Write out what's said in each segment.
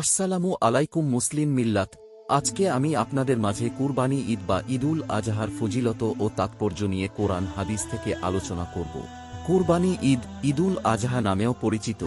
আসসালামু আলাইকুম মুসলিম মিল্লাত, আজকে আমি আপনাদের মাঝে কুরবানি ঈদ বা ঈদুল আজহার ফজিলত ও তাৎপর্য নিয়ে কোরআন হাদিস থেকে আলোচনা করব। কুরবানি ঈদ, ঈদুল আজহা নামেও পরিচিত,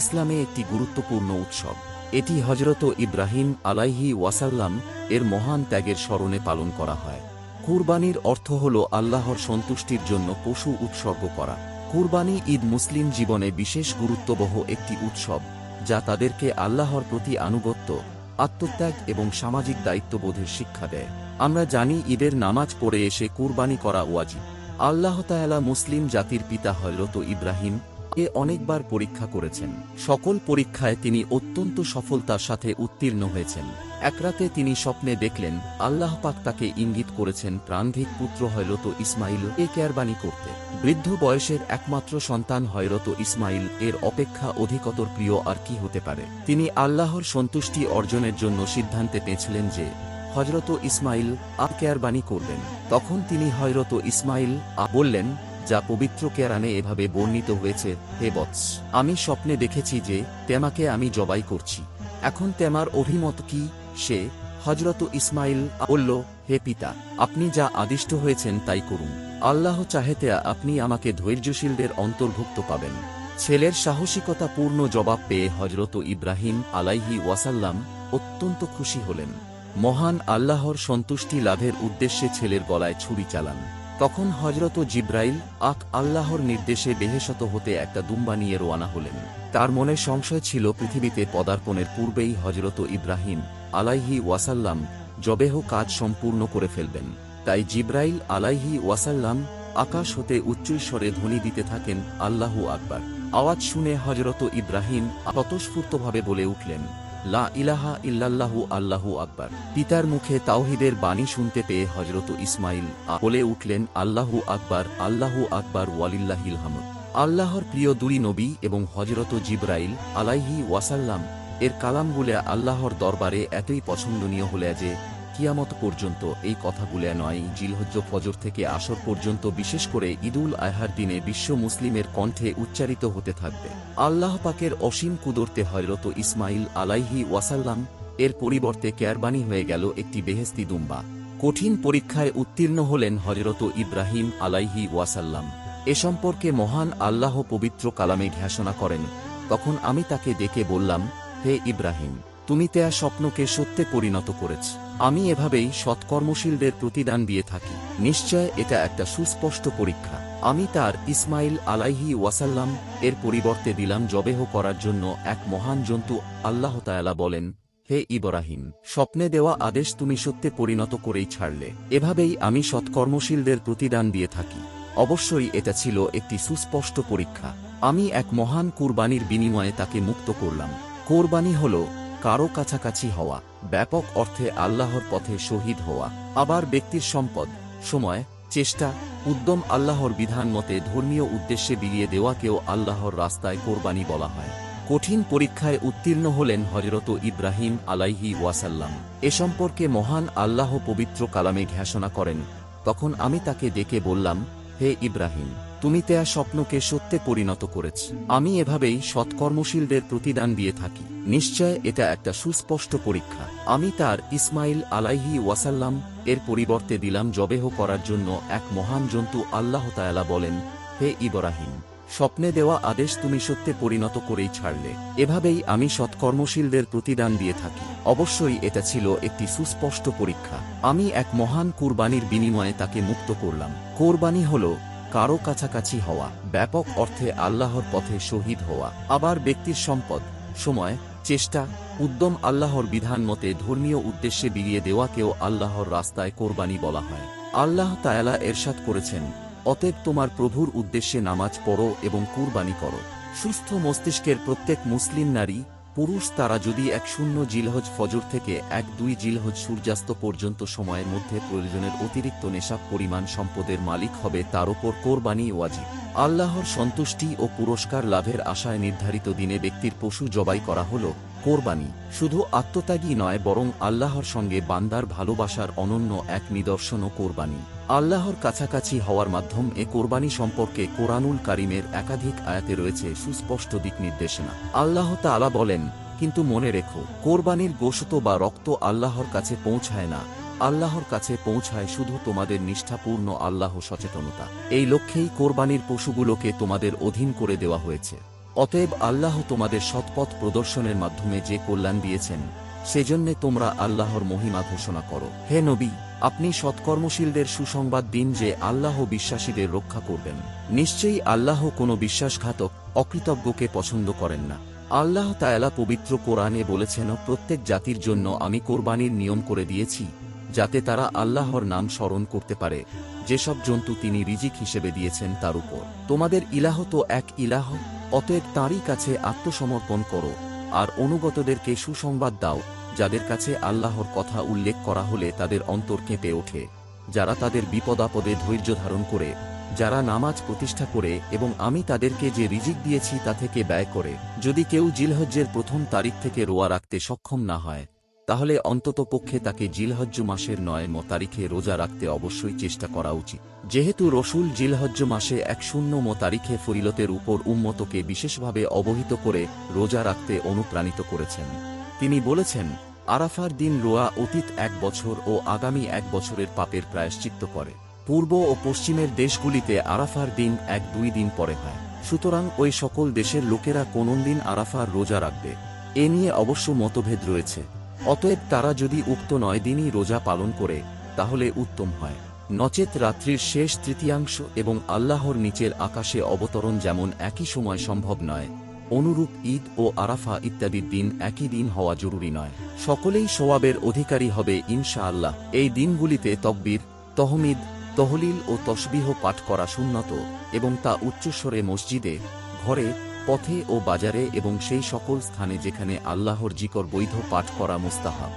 ইসলামে একটি গুরুত্বপূর্ণ উৎসব। এটি হজরত ইব্রাহিম আলাইহি ওয়াসাল্লাম এর মহান ত্যাগের স্মরণে পালন করা হয়। কুরবানির অর্থ হল আল্লাহর সন্তুষ্টির জন্য পশু উৎসর্গ করা। কুরবানি ঈদ মুসলিম জীবনে বিশেষ গুরুত্ববহ একটি উৎসব। যা তাদেরকে আল্লাহর প্রতি আনুগত্য, আত্মত্যাগ এবং সামাজিক দায়িত্ববোধের শিক্ষা দেয়। আমরা জানি ঈদের নামাজ পড়ে এসে কুরবানি করা ওয়াজিব। আল্লাহ তায়ালা মুসলিম জাতির পিতা হলত ইব্রাহিম এ অনেকবার পরীক্ষা করেছেন। সকল পরীক্ষায় তিনি অত্যন্ত সফলতার সাথে উত্তীর্ণ হয়েছেন। একরাতে তিনি স্বপ্নে দেখলেন, আল্লাহ পাক তাকে ইঙ্গিত করেছেন প্রাণধিক পুত্র হয়রত ইসমাইল, এ কেয়ারবানি করতে। বৃদ্ধ বয়সের একমাত্র সন্তান হয়রত ইসমাইল, এর অপেক্ষা অধিকতর প্রিয় আর কি হতে পারে? তিনি আল্লাহর সন্তুষ্টি অর্জনের জন্য সিদ্ধান্তে পেয়েছিলেন যে হজরত ইসমাইল আর কেয়ারবানি করবেন। তখন তিনি হয়রত ইসমাইল আ বললেন যা পবিত্র কেরানে এভাবে বর্ণিত হয়েছে, হে বৎস। আমি স্বপ্নে দেখেছি যে, তেমাকে আমি জবাই করছি। এখন তেমার অভিমত কি? সে হজরত ইসমাইল বলল, হে পিতা, আপনি যা আদিষ্ট হয়েছেন তাই করুন। আল্লাহ চাহেতে আপনি আমাকে ধৈর্যশীলদের অন্তর্ভুক্ত পাবেন। ছেলের সাহসিকতা পূর্ণ জবাব পেয়ে হজরত ইব্রাহিম আলাইহি ওয়াসাল্লাম অত্যন্ত খুশি হলেন। মহান আল্লাহর সন্তুষ্টি লাভের উদ্দেশ্যে ছেলের গলায় ছুরি চালান। তখন হজরত জিব্রাইল আক আল্লাহর নির্দেশে বেহেশত হতে একটা দুম্বা নিয়ে রোয়ানা হলেন। তার মনে সংশয় ছিল পৃথিবীতে পদার্পণের পূর্বেই হজরত ইব্রাহিম আলাইহি ওয়াসাল্লাম জবেহ কাজ সম্পূর্ণ করে ফেলবেন। তাই জিব্রাইল আলাইহি ওয়াসাল্লাম আকাশ হতে উচ্চৈস্বরে ধ্বনি দিতে থাকেন, আল্লাহু আকবার। আওয়াজ শুনে হজরত ইব্রাহিম ততস্ফূর্তভাবে বলে উঠলেন লা ইলাহা ইল্লাল্লাহু আল্লাহু আকবার। পিতার মুখে তাওহিদের বাণী শুনতে পেয়ে হজরত ইসমাইল বলে উঠলেন, আল্লাহু আকবার আল্লাহু আকবার আল্লাহর প্রিয় দুই নবী এবং হজরত জিব্রাইল আলাইহি ওয়াসাল্লাম এর কালামগুলো আল্লাহর দরবারে এতই পছন্দনীয় হলে যে কিয়ামত পর্যন্ত এই কথাগুলো নয়, জিলহজ্জ ফজর থেকে আসর পর্যন্ত বিশেষ করে ঈদুল আহার দিনে বিশ্ব মুসলিমের কণ্ঠে উচ্চারিত হতে থাকবে। আল্লাহ পাকের অসীম কুদরতে হয়রত ইসমাইল আলাইহি ওয়াসাল্লাম এর পরিবর্তে কেয়ারবানি হয়ে গেল একটি বেহেস্তি দুম্বা। কঠিন পরীক্ষায় উত্তীর্ণ হলেন হজরত ইব্রাহিম আলাইহি ওয়াসাল্লাম। এ সম্পর্কে মহান আল্লাহ পবিত্র কালামে ঘোষণা করেন, তখন আমি তাকে ডেকে বললাম, হে ইব্রাহিম, তুমি তেয়া স্বপ্নকে সত্যে পরিণত করেছ। আমি এভাবেই সৎকর্মশীলদের প্রতিদান দিয়ে থাকি। নিশ্চয় এটা একটা সুস্পষ্ট পরীক্ষা। আমি তার ইসমাইল আলাইহি ওয়াসাল্লাম এর পরিবর্তে দিলাম জবেহ করার জন্য এক মহান জন্তু, আল্লাহ তায়ালা বলেন, হে ইব্রাহিম, স্বপ্নে দেওয়া আদেশ তুমি সত্যে পরিণত করেই ছাড়লে। এভাবেই আমি সৎকর্মশীলদের প্রতিদান দিয়ে থাকি। অবশ্যই এটা ছিল একটি সুস্পষ্ট পরীক্ষা। আমি এক মহান কুরবানির বিনিময়ে তাকে মুক্ত করলাম। কোরবানি হল কারও কাছাকাছি হওয়া, ব্যাপক অর্থে আল্লাহর পথে শহীদ হওয়া, আবার ব্যক্তির সম্পদ, সময়, চেষ্টা, উদ্যম আল্লাহর বিধান মতে ধর্মীয় উদ্দেশ্যে বিলিয়ে দেওয়াকেও আল্লাহর রাস্তায় কোরবানি বলা হয়। কঠিন পরীক্ষায় উত্তীর্ণ হলেন হজরত ইব্রাহিম আলাইহি ওয়াসাল্লাম। এ সম্পর্কে মহান আল্লাহ পবিত্র কালামে ঘোষণা করেন, তখন আমি তাকে ডেকে বললাম, হে ইব্রাহিম তুমি তেয়া স্বপ্নকে সত্যে পরিণত করেছ। আমি এভাবেই সৎকর্মশীলদের প্রতিদান দিয়ে থাকি। নিশ্চয় এটা একটা সুস্পষ্ট পরীক্ষা। আমি তার ইসমাইল আলাইহি ওয়াসাল্লাম এর পরিবর্তে দিলাম জবেহ করার জন্য এক মহান জন্তু আল্লাহ তায়ালা বলেন, হে ইব্রাহিম, স্বপ্নে দেওয়া আদেশ তুমি সত্যে পরিণত করেই ছাড়লে। এভাবেই আমি সৎকর্মশীলদের প্রতিদান দিয়ে থাকি। অবশ্যই এটা ছিল একটি সুস্পষ্ট পরীক্ষা। আমি এক মহান কুরবানির বিনিময়ে তাকে মুক্ত করলাম। কোরবানি হল কারও কাছাকাছি হওয়া, ব্যাপক অর্থে আল্লাহর পথে শহীদ হওয়া, আবার ব্যক্তির সম্পদ, সময়, চেষ্টা, উদ্যম আল্লাহর বিধান মতে ধর্মীয় উদ্দেশ্যে বিলিয়ে দেওয়াকেও আল্লাহর রাস্তায় কোরবানি বলা হয়। আল্লাহ তায়ালা এরশাদ করেছেন, অতএব তোমার প্রভুর উদ্দেশ্যে নামাজ পড়ো এবং কুরবানি করো। সুস্থ মস্তিষ্কের প্রত্যেক মুসলিম নারী পুরুষ তারা যদি এক শূন্য জিলহজ ফজর থেকে এক দুই জিলহজ সূর্যাস্ত পর্যন্ত সময়ের মধ্যে প্রয়োজনের অতিরিক্ত নেশাব পরিমাণ, সম্পদের মালিক হবে, তার ওপর কোরবানি ওয়াজিব। আল্লাহর সন্তুষ্টি ও পুরস্কার লাভের আশায় নির্ধারিত দিনে ব্যক্তির পশু জবাই করা হল। কোরবানি, শুধু আত্মত্যাগী নয়, বরং আল্লাহর সঙ্গে বান্দার ভালোবাসার অনন্য এক নিদর্শনও কোরবানি। আল্লাহর কাছাকাছি হওয়ার মাধ্যম এ কোরবানি সম্পর্কে কোরআনুল কারিমের একাধিক আয়াতে রয়েছে সুস্পষ্ট দিক নির্দেশনা। আল্লাহ তাআলা বলেন, কিন্তু মনে রেখো, কোরবানির গোশত বা রক্ত আল্লাহর কাছে পৌঁছায় না। আল্লাহর কাছে পৌঁছায় শুধু তোমাদের নিষ্ঠাপূর্ণ আল্লাহ সচেতনতা। এই লক্ষ্যেই কোরবানির পশুগুলোকে তোমাদের অধীন করে দেওয়া হয়েছে। অতএব আল্লাহ তোমাদের সৎপথ প্রদর্শনের মাধ্যমে যে কল্যাণ দিয়েছেন, সেজন্যে তোমরা আল্লাহর মহিমা ঘোষণা করো। হে নবী, আপনি সৎকর্মশীলদের সুসংবাদ দিন যে আল্লাহ বিশ্বাসীদের রক্ষা করবেন। নিশ্চয়ই আল্লাহ কোনো বিশ্বাসঘাতক, অকৃতজ্ঞকে পছন্দ করেন না। আল্লাহ তায়ালা পবিত্র কোরআনে বলেছেন, প্রত্যেক জাতির জন্য আমি কোরবানির নিয়ম করে দিয়েছি, যাতে তারা আল্লাহর নাম স্মরণ করতে পারে। যেসব জন্তু তিনি রিজিক হিসেবে দিয়েছেন তার উপর। তোমাদের ইলাহ তো এক ইলাহ? অতএব তাঁরই কাছে আত্মসমর্পণ করো, আর অনুগতদেরকে সুসংবাদ দাও, যাদের কাছে আল্লাহর কথা উল্লেখ করা হলে তাদের অন্তর কেঁপে ওঠে, যারা তাদের বিপদাপদে ধৈর্য ধারণ করে, যারা নামাজ প্রতিষ্ঠা করে এবং আমি তাদেরকে যে রিজিক দিয়েছি তা থেকে ব্যয় করে, যদি কেউ জিলহজ্জের প্রথম তারিখ থেকে রোয়া রাখতে সক্ষম না হয়। তাহলে অন্তত পক্ষে তাকে জিলহজ্জ মাসের নয় ম তারিখে রোজা রাখতে অবশ্যই চেষ্টা করা উচিত। যেহেতু রসুল জিলহজ্জ মাসে এক শূন্য ম তারিখে ফরিলতের উপর উম্মতকে বিশেষভাবে অবহিত করে রোজা রাখতে অনুপ্রাণিত করেছেন। তিনি বলেছেন, আরাফার দিন রোয়া অতীত এক বছর ও আগামী এক বছরের পাপের প্রায়শ্চিত্ত করে। পূর্ব ও পশ্চিমের দেশগুলিতে আরাফার দিন এক দুই দিন পরে হয়। সুতরাং ওই সকল দেশের লোকেরা কোন দিন আরাফার রোজা রাখবে। এ নিয়ে অবশ্য মতভেদ রয়েছে। অতএব তারা যদি উক্ত নয় দিনই রোজা পালন করে, তাহলে উত্তম হয়। নচেত রাত্রির শেষ তৃতীয়াংশ এবং আল্লাহর নিচের আকাশে অবতরণ যেমন একই সময় সম্ভব নয়, অনুরূপ ঈদ ও আরাফা ইত্যাদির দিন একই দিন হওয়া জরুরি নয়। সকলেই সোয়াবের অধিকারী হবে ইনশাআল্লাহ। এই দিনগুলিতে তকবীর, তহমিদ, তহলিল ও তসবিহ পাঠ করা সুন্নত এবং তা উচ্চস্বরে মসজিদে, ঘরে পথে ও বাজারে এবং সেই সকল স্থানে যেখানে আল্লাহর জিকর বৈধ পাঠ করা মুস্তাহাব।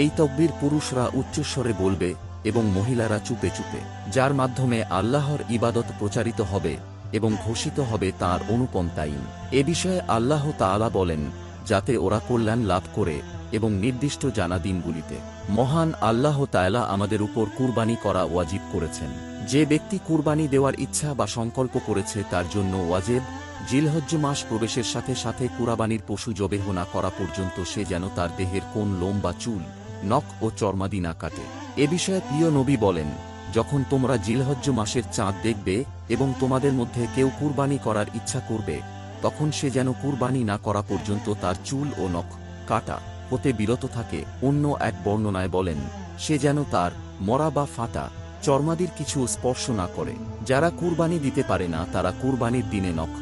এই তকবির পুরুষরা উচ্চস্বরে বলবে এবং মহিলারা চুপে চুপে, যার মাধ্যমে আল্লাহর ইবাদত প্রচারিত হবে এবং ঘোষিত হবে তার অনুপন্থাইন এ বিষয়ে আল্লাহ তাআলা বলেন, যাতে ওরা কল্যাণ লাভ করে এবং নির্দিষ্ট জানা দিনগুলিতে। মহান আল্লাহ তায়ালা আমাদের উপর কুরবানি করা ওয়াজিব করেছেন। যে ব্যক্তি কুরবানি দেওয়ার ইচ্ছা বা সংকল্প করেছে তার জন্য ওয়াজেব জিলহজ্জ মাস প্রবেশের সাথে সাথে কুরাবানির পশু জবেহ না করা পর্যন্ত সে যেন তার দেহের কোন লোম বা চুল, নখ ও চর্মাদি না কাটে। এ বিষয়ে প্রিয় নবী বলেন, যখন তোমরা জিলহজ্জ মাসের চাঁদ দেখবে এবং তোমাদের মধ্যে কেউ কুরবানি করার ইচ্ছা করবে, তখন সে যেন কুরবানি না করা পর্যন্ত তার চুল ও নখ কাটা হতে বিরত থাকে। অন্য এক বর্ণনায় বলেন, সে যেন তার মরা বা ফাটা চর্মাদির কিছু স্পর্শ না করে। যারা কুরবানি দিতে পারে না, তারা কুরবানির দিনে নখ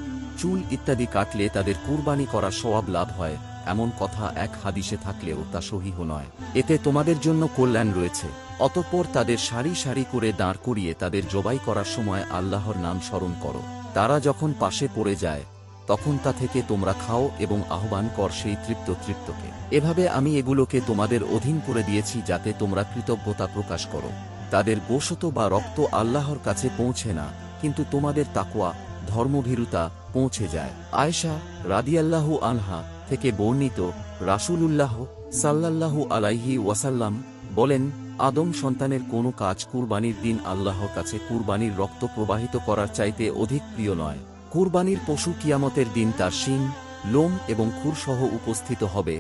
চুল ইত্যাদি কাটলে তাদের কুরবানি করার সওয়াব লাভ হয়, এমন কথা এক হাদিসে থাকলেও তা সহিহ নয়। এতে তোমাদের জন্য কল্যাণ রয়েছে। অতঃপর তাদের সারি সারি করে দাঁড় করিয়ে তাদের জবাই করার সময় আল্লাহর নাম স্মরণ করো। তারা যখন পাশে পড়ে যায়, তখন তা থেকে তোমরা খাও এবং আহ্বান কর সেই তৃপ্ত তৃপ্তকে। এভাবে আমি এগুলোকে তোমাদের অধীন করে দিয়েছি যাতে তোমরা কৃতজ্ঞতা প্রকাশ করো। তাদের গোশত বা রক্ত আল্লাহর কাছে পৌঁছে না, কিন্তু তোমাদের তাকওয়া, ধর্মভীরুতা পৌঁছে যায়। আয়েশা রাদিয়াল্লাহু আনহা থেকে বর্ণিত রাসূলুল্লাহ সাল্লাল্লাহু আলাইহি ওয়াসাল্লাম বলেন, আদম সন্তানের কোনো কাজ কুরবানির দিন আল্লাহর কাছে কুরবানির রক্ত প্রবাহিত করার চাইতে অধিক প্রিয় নয়। কুরবানির পশু কিয়ামতের দিন তার শিং, লোম এবং খুরসহ উপস্থিত হবে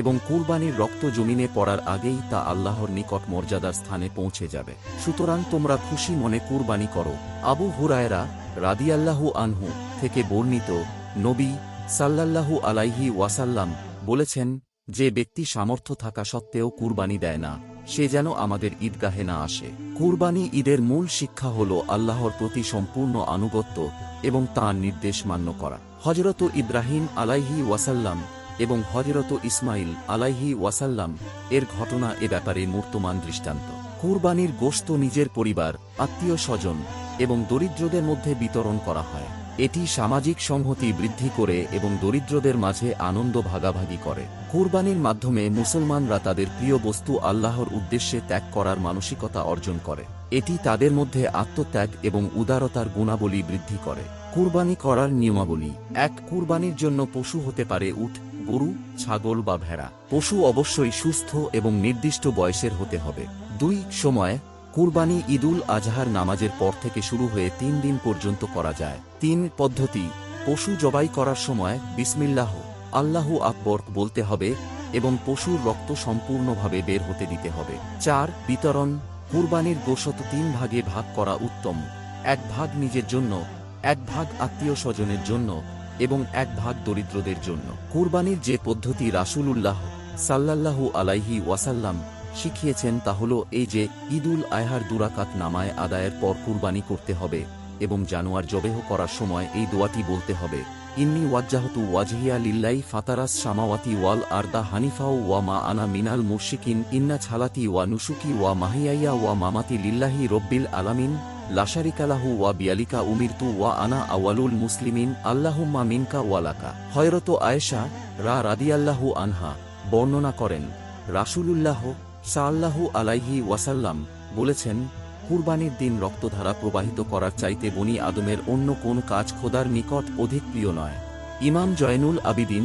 এবং কুরবানির রক্ত জমিনে পড়ার আগেই তা আল্লাহর নিকট মর্যাদার স্থানে পৌঁছে যাবে। সুতরাং তোমরা খুশি মনে কুরবানি করো। আবু হুরায়রা রাদিয়াল্লাহু আনহু থেকে বর্ণিত নবী সাল্লাল্লাহু আলাইহি ওয়াসাল্লাম বলেছেন, যে ব্যক্তি সামর্থ্য থাকা সত্ত্বেও কুরবানি দেয় না, সে যেন আমাদের ঈদগাহে না আসে। কুরবানি ঈদের মূল শিক্ষা হল আল্লাহর প্রতি সম্পূর্ণ আনুগত্য এবং তাঁর নির্দেশ মান্য করা। হজরত ইব্রাহিম আলাইহি ওয়াসাল্লাম এবং হজরত ইসমাইল আলাইহি ওয়াসাল্লাম এর ঘটনা এ ব্যাপারে মূর্তমান দৃষ্টান্ত। কুরবানির গোশত নিজের পরিবার আত্মীয় স্বজন এবং দরিদ্রদের মধ্যে বিতরণ করা হয়। এটি সামাজিক সংহতি বৃদ্ধি করে এবং দরিদ্রদের মাঝে আনন্দ ভাগাভাগি করে। কুরবানির মাধ্যমে মুসলমানরা তাদের প্রিয় বস্তু আল্লাহর উদ্দেশ্যে ত্যাগ করার মানসিকতা অর্জন করে। এটি তাদের মধ্যে আত্মত্যাগ এবং উদারতার গুণাবলী বৃদ্ধি করে। কুরবানি করার নিয়মাবলী। এক, কুরবানির জন্য পশু হতে পারে উট, গরু, ছাগল বা ভেড়া। পশু অবশ্যই সুস্থ এবং নির্দিষ্ট বয়সের হতে হবে। দুই, সময় কুরবানি ঈদুল আজহার নামাজের পর থেকে শুরু হয়ে তিন দিন পর্যন্ত করা যায়। তিন পদ্ধতি, পশু জবাই করার সময় বিসমিল্লাহ, আল্লাহু আকবর বলতে হবে এবং পশুর রক্ত সম্পূর্ণভাবে বের হতে দিতে হবে। চার, বিতরণ, কুরবানির গোশত তিন ভাগে ভাগ করা উত্তম। এক ভাগ নিজের জন্য, এক ভাগ আত্মীয় স্বজনের জন্য এবং এক ভাগ দরিদ্রদের জন্য। কুরবানির যে পদ্ধতি রাসূলুল্লাহ সাল্লাল্লাহু আলাইহি ওয়াসাল্লাম শিখিয়েছেন তা হল এই যে, ঈদুল আয়হার দুরাকাত নামায় আদায়ের পর কুরবানি করতে হবে এবং জানোয়ার জবেহ করার সময় এই দোয়াটি বলতে হবে। ইন্নি ওয়াজ্জাহতু ওয়াজহিয়া লিল্লাই ফাতারাস সামাওয়াতি ওয়াল আরদা হানিফাও ওয়া মা আনা মিনাল মুশিকিন ইন্না ছালাতি ওয়া নুসুকি ওয়া মাহিয়াইয়া ওয়া মামাতি লিল্লাহি রব্বিল আলামিন লাশারিকালাহু ওয়া বিয়ালিকা উমিরতু ওয়া আনা আওয়ালুল মুসলিমিন, আল্লাহুম্মা মিনকা ওয়ালাকা হয়রত আয়েশা রা রাদিয়াল্লাহু আনহা বর্ণনা করেন, রাসূলুল্লাহ সাল্লাহু আলাইহি ওয়াসাল্লাম বলেছেন, কুরবানির দিন রক্তধারা প্রবাহিত করার চাইতে বনি আদমের অন্য কোন কাজ খোদার নিকট অধিক প্রিয় নয়। ইমাম জয়নুল আবিদিন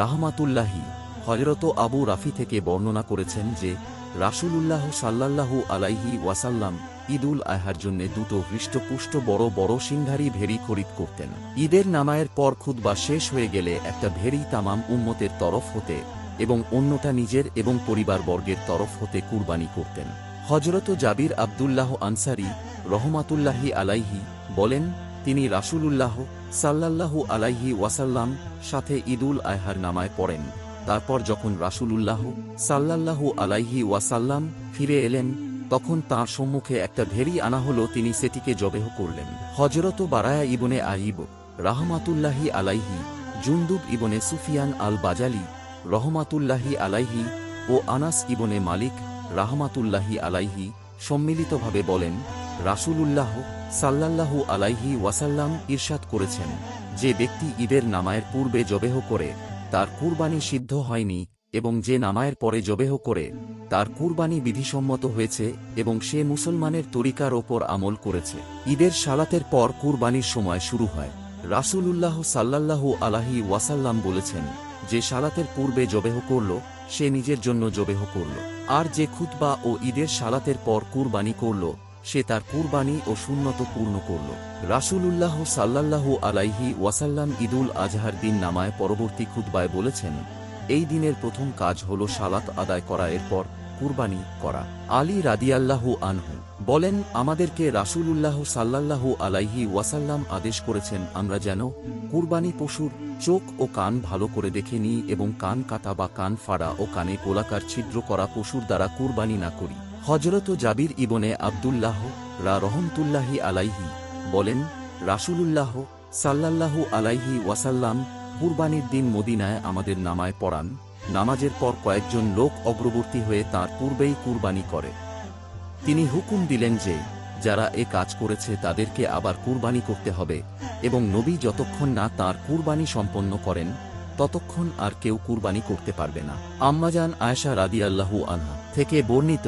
রাহমাতুল্লাহি হজরত আবু রাফি থেকে বর্ণনা করেছেন যে, রাসূলুল্লাহ সাল্লাল্লাহু আলাইহি ওয়াসাল্লাম ঈদুল আহার জন্য দুটো হৃষ্টপুষ্ট বড় বড় সিংহারি ভেরি খরিদ করতেন। ঈদের নামায়ের পর খুদবা শেষ হয়ে গেলে একটা ভেরি তামাম উম্মতের তরফ হতে এবং অন্যটা নিজের এবং পরিবারবর্গের তরফ হতে কুরবানি করতেন। হজরত জাবির আবদুল্লাহ আনসারি রহমাতুল্লাহি আলাইহি বলেন, তিনি রাসূলুল্লাহ সাল্লাল্লাহু আলাইহি ওয়াসাল্লাম সাথে ঈদুল আয়হার নামায় পড়েন। তারপর যখন রাসূলুল্লাহ সাল্লাল্লাহু আলাইহি ওয়াসাল্লাম ফিরে এলেন, তখন তাঁর সম্মুখে একটা ভেরি আনা হলো, তিনি সেটিকে জবেহ করলেন। হজরত বারায়া ইবনে আইব রাহমাতুল্লাহি আলাইহি, জুন্দুব ইবনে সুফিয়ান আল বাজালি রহমাতুল্লাহি আলাইহি ও আনাস ইবনে মালিক রাহমাতুল্লাহি আলাইহি সম্মিলিতভাবে বলেন, রাসূলুল্লাহ সাল্লাল্লাহু আলাইহি ওয়াসাল্লাম ইরশাদ করেছেন, যে ব্যক্তি ঈদের নামায়ের পূর্বে জবেহ করে, তার কুরবানি সিদ্ধ হয়নি এবং যে নামায়ের পরে জবেহ করে, তার কুরবানি বিধিসম্মত হয়েছে এবং সে মুসলমানের তরিকার ওপর আমল করেছে। ঈদের সালাতের পর কুরবানির সময় শুরু হয়। রাসূলুল্লাহ সাল্লাল্লাহু আলাহি ওয়াসাল্লাম বলেছেন যে সালাতের পূর্বে জবেহ করল, সে নিজের জন্য জবেহ করল। আর যে খুতবা ও ঈদের সালাতের পর কুরবানি করল, সে তার কুরবানি ও শূন্যত পূর্ণ করল। রাসূলুল্লাহ সাল্লাল্লাহু আলাইহি ওয়াসাল্লাম ঈদুল আজহার দিন নামায় পরবর্তী খুতবায় বলেছেন, এই দিনের প্রথম কাজ হল সালাত আদায় করা, এরপর কুরবানি করা। আলী রাদিয়াল্লাহু আনহু বলেন, আমাদেরকে রাসূলুল্লাহ সাল্লাল্লাহু আলাইহি ওয়াসাল্লাম আদেশ করেছেন, আমরা যেন কুরবানি পশুর চোখ ও কান ভালো করে দেখে নিই এবং কান কাটা বা কান ফাড়া ও কানে গোলাকার ছিদ্র করা পশুর দ্বারা কুরবানি না করি। হজরত জাবির ইবনে আবদুল্লাহ রা রহমতুল্লাহি আলাইহি বলেন, রাসূলুল্লাহ সাল্লাল্লাহু আলাইহি ওয়াসাল্লাম কুরবানির দিন মদিনায় আমাদের নামায় পড়ান। নামাজের পর কয়েকজন লোক অগ্রবর্তী হয়ে তার পূর্বেই কুরবানি করে। তিনি হুকুম দিলেন যে, যারা এ কাজ করেছে তাদেরকে আবার কুরবানি করতে হবে এবং নবী যতক্ষণ না তার কুরবানি সম্পন্ন করেন, ততক্ষণ আর কেউ কুরবানি করতে পারবে না। আম্মাজান আয়েশা রাদিয়াল্লাহু আনহা থেকে বর্ণিত,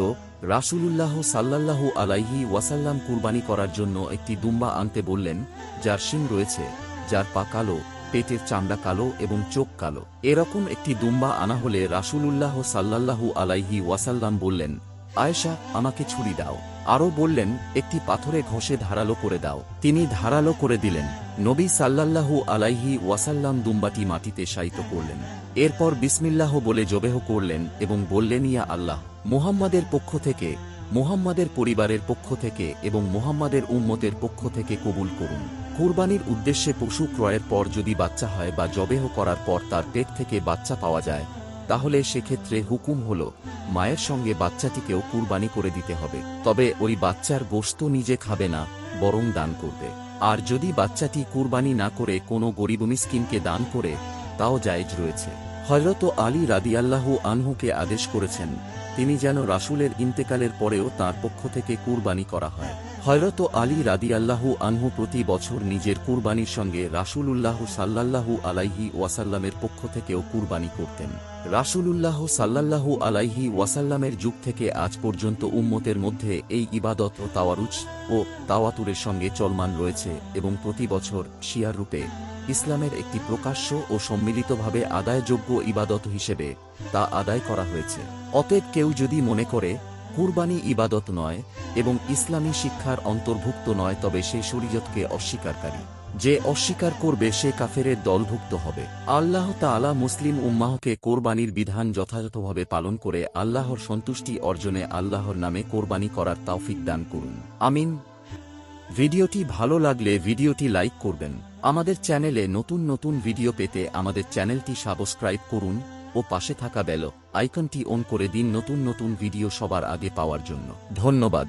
রাসূলুল্লাহ সাল্লাল্লাহু আলাইহি ওয়াসাল্লাম কুরবানি করার জন্য একটি দুম্বা আনতে বললেন, যার শিং রয়েছে, যার পা কালো পেটের চামড়া কালো এবং চোখ কালো। এরকম একটি দুম্বা আনা হলে রাসূলুল্লাহ সাল্লাল্লাহু আলাইহি ওয়াসাল্লাম বললেন, আয়েশা, আমাকে ছুরি দাও। আরও বললেন, একটি পাথরে ঘষে ধারালো করে দাও। তিনি ধারালো করে দিলেন। নবী সাল্লাল্লাহু আলাইহি ওয়াসাল্লাম দুম্বাটি মাটিতে শায়িত করলেন। এরপর বিসমিল্লাহ বলে জবেহ করলেন এবং বললেন, ইয়া আল্লাহ, মুহাম্মাদের পক্ষ থেকে, মুহাম্মাদের পরিবারের পক্ষ থেকে এবং মুহাম্মাদের উম্মতের পক্ষ থেকে কবুল করুন। কুরবানির উদ্দেশ্যে পশু ক্রয়ের পর যদি বাচ্চা হয় বা জবেহ করার পর তার পেট থেকে বাচ্চা পাওয়া যায়, তাহলে সেক্ষেত্রে হুকুম হল, মায়ের সঙ্গে বাচ্চাটিকেও কুরবানি করে দিতে হবে। তবে ওই বাচ্চার গোস্ত নিজে খাবে না, বরং দান করবে। আর যদি বাচ্চাটি কুরবানি না করে কোনো গরিব মিসকিনকে দান করে, তাও জায়েজ রয়েছে। হজরত আলী রাদিয়াল্লাহু আনহুকে আদেশ করেছেন, তিনি যেন রাসূলের ইন্তেকালের পরেও তার পক্ষ থেকে কুরবানি করা হয়। হজরত আলী রাদিয়াল্লাহু আনহু প্রতি বছর নিজের কুরবানির সঙ্গে রাসূলুল্লাহ সাল্লাল্লাহু আলাইহি ওয়াসাল্লামের পক্ষ থেকেও কুরবানি করতেন। রাসূলুল্লাহ সাল্লাল্লাহু আলাইহি ওয়াসাল্লামের যুগ থেকে আজ পর্যন্ত উম্মতের মধ্যে এই ইবাদত ও তাওয়ারুচ ও তাওয়াতুরের সঙ্গে চলমান রয়েছে এবং প্রতি বছর শিয়ার রূপে ইসলামের একটি প্রকাশ্য ও সম্মিলিতভাবে আদায়যোগ্য ইবাদত হিসেবে তা আদায় করা হয়েছে। অতএব কেউ যদি মনে করে কুরবানি ইবাদত নয় এবং ইসলামী শিক্ষার অন্তর্ভুক্ত নয়, তবে সে শরীয়তকে অস্বীকারকারী যে অস্বীকার করবে, সে কাফেরের দলভুক্ত হবে। আল্লাহ তাআলা মুসলিম উম্মাহকে কোরবানির বিধান যথাযথভাবে পালন করে আল্লাহর সন্তুষ্টি অর্জনে আল্লাহর নামে কোরবানি করার তাওফিক দান করুন। আমিন। ভিডিওটি ভালো লাগলে ভিডিওটি লাইক করবেন। আমাদের চ্যানেলে নতুন নতুন ভিডিও পেতে আমাদের চ্যানেলটি সাবস্ক্রাইব করুন ও পাশে থাকা বেল আইকনটি অন করে দিন নতুন নতুন ভিডিও সবার আগে পাওয়ার জন্য। ধন্যবাদ।